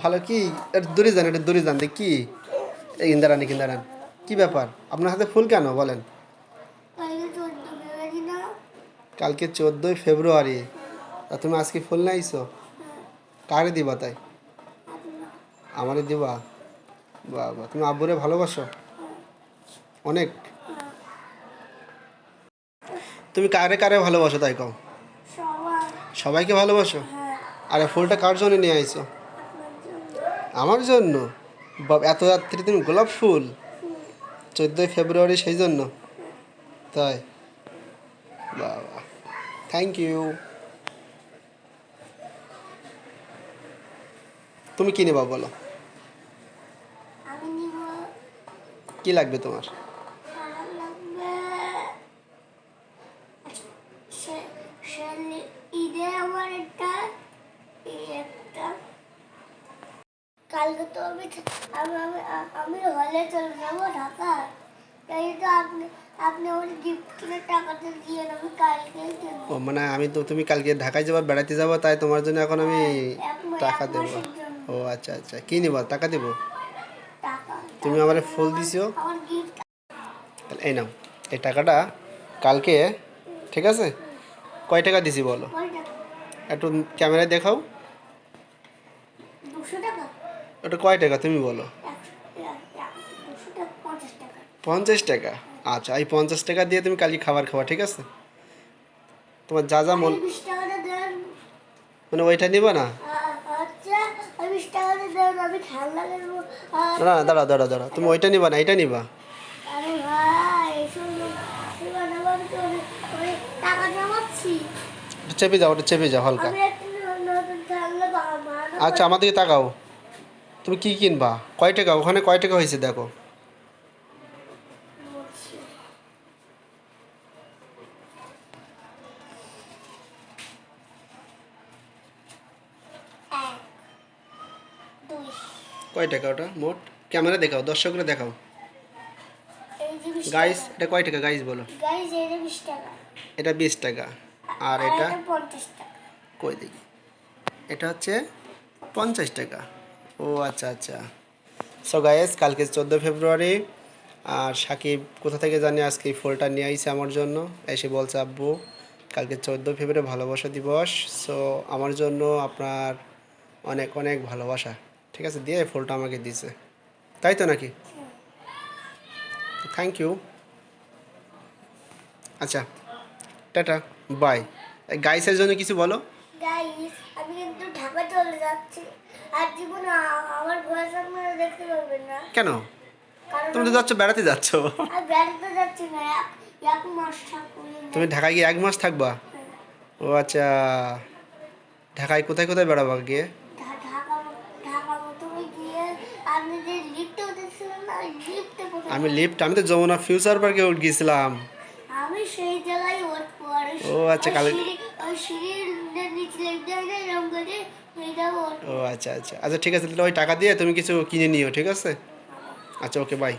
ভালো কি? এটা দূরে যান এটা দূরে যান দেখ। কি এই ইন্দারানি কিন্দারান কি ব্যাপার? আপনার হাতে ফুল কেন বলেন? কালকে চোদ্দোই ফেব্রুয়ারি। তা তুমি আজকে ফুল না আইসো? কারে দিবা তাই? আমারে দিবা? বাবা তুমি আব্বুরে ভালোবাসো? অনেক। তুমি কারে কারে ভালোবাসো তাই কও? সবাইকে ভালোবাসো? আরে ফুলটা কার জন্য নিয়ে আইছো? আমার জন্য? এত রাত্রি তুমি গোলাপ ফুল? চোদ্দোই ফেব্রুয়ারি সেই জন্য? তাই? বাবা থ্যাংক ইউ তুমি কি নেবা বলো? কি লাগবে তোমার আমার লাগবে সে- সে- ঈদে আমার একটা এই একটা কালকে তো আমি আমি আমি হলে চলে যাব ঢাকা তাই তো আপনি আপনি আমার গিফট কিনে টাকাটা দিয়ে আমি কালকে ও মানে আমি তো তুমি কালকে ঢাকায় যাবা বেড়াতে যাব তাই তোমার জন্য এখন আমি টাকা দেবো। ও আচ্ছা আচ্ছা। কি নিবা? টাকা দেবো? তুমি আমার ফুল দিছো? তাহলে এই নাও এই টাকাটা কালকে ঠিক আছে? কয় টাকা দিছি বলো? একটু ক্যামেরায় দেখাও। ওটা কয় টাকা তুমি বলো? পঞ্চাশ টাকা। আচ্ছা এই পঞ্চাশ টাকা দিয়ে তুমি কালকে খাবার খাওয়া ঠিক আছে? তোমার যা যা মন মানে ওইটা নিবা না? আচ্ছা না দাঁড়া দাঁড়া দাঁড়া তুমি ওইটা নিবা না এটা নিবা। চেপে যাও ওটা চেপে যাও হালকা। আচ্ছা আমার দিকে তাকাও। তুমি কি কিনবা? কয় টাকা? ওখানে কয় টাকা হয়েছে দেখো। কয় টাকা ওটা? মোট? ক্যামেরা দেখাও দর্শকরা দেখাও। গাইস এটা কয় টাকা? গাইস বলো। এটা বিশ টাকা। আর এটা? কই দেখি। এটা হচ্ছে পঞ্চাশ টাকা। ও আচ্ছা আচ্ছা। সো গাইস কালকে চোদ্দ ফেব্রুয়ারি, আর সাকিব কোথা থেকে জানি আজকে এই ফুলটা নিয়ে আইছে আমার জন্য? এসে বলছে, আব্বু, কালকে চোদ্দ ফেব্রুয়ারি ভালোবাসা দিবস সো আমার জন্য আপনার অনেক অনেক ভালোবাসা। ঠিক আছে, দিয়ে ফুলটা আমাকে দিছে। তাই তো নাকি? থ্যাংক ইউ আচ্ছা টাটা বাই গাইসের জন্য কিছু বলো? গাইজ আমি কিন্তু ঢাকা চলে যাচ্ছি। আর জীবনে আমার ভয়েস আপনারা দেখতে না। কেন? তুমি তো যাচ্ছ বেড়াতে যাচ্ছ। বেড়াতে যাচ্ছি না এক- মাস থাকব। তুমি ঢাকায় গিয়ে এক মাস থাকবা? ও আচ্ছা ঢাকায় কোথায় কোথায় বেড়াবা গিয়ে? আমি লিফট আমি তো যমুনা ফিউচার পার্কে উঠ গিয়েছিলাম আমি সেই জায়গায় ও আচ্ছা, কাল- সিঁড়ির নিচে লিফটে ও আচ্ছা আচ্ছা। আচ্ছা ঠিক আছে, তাহলে ওই টাকা দিয়ে তুমি কিছু কিনে নিও, ঠিক আছে? আচ্ছা ওকে বাই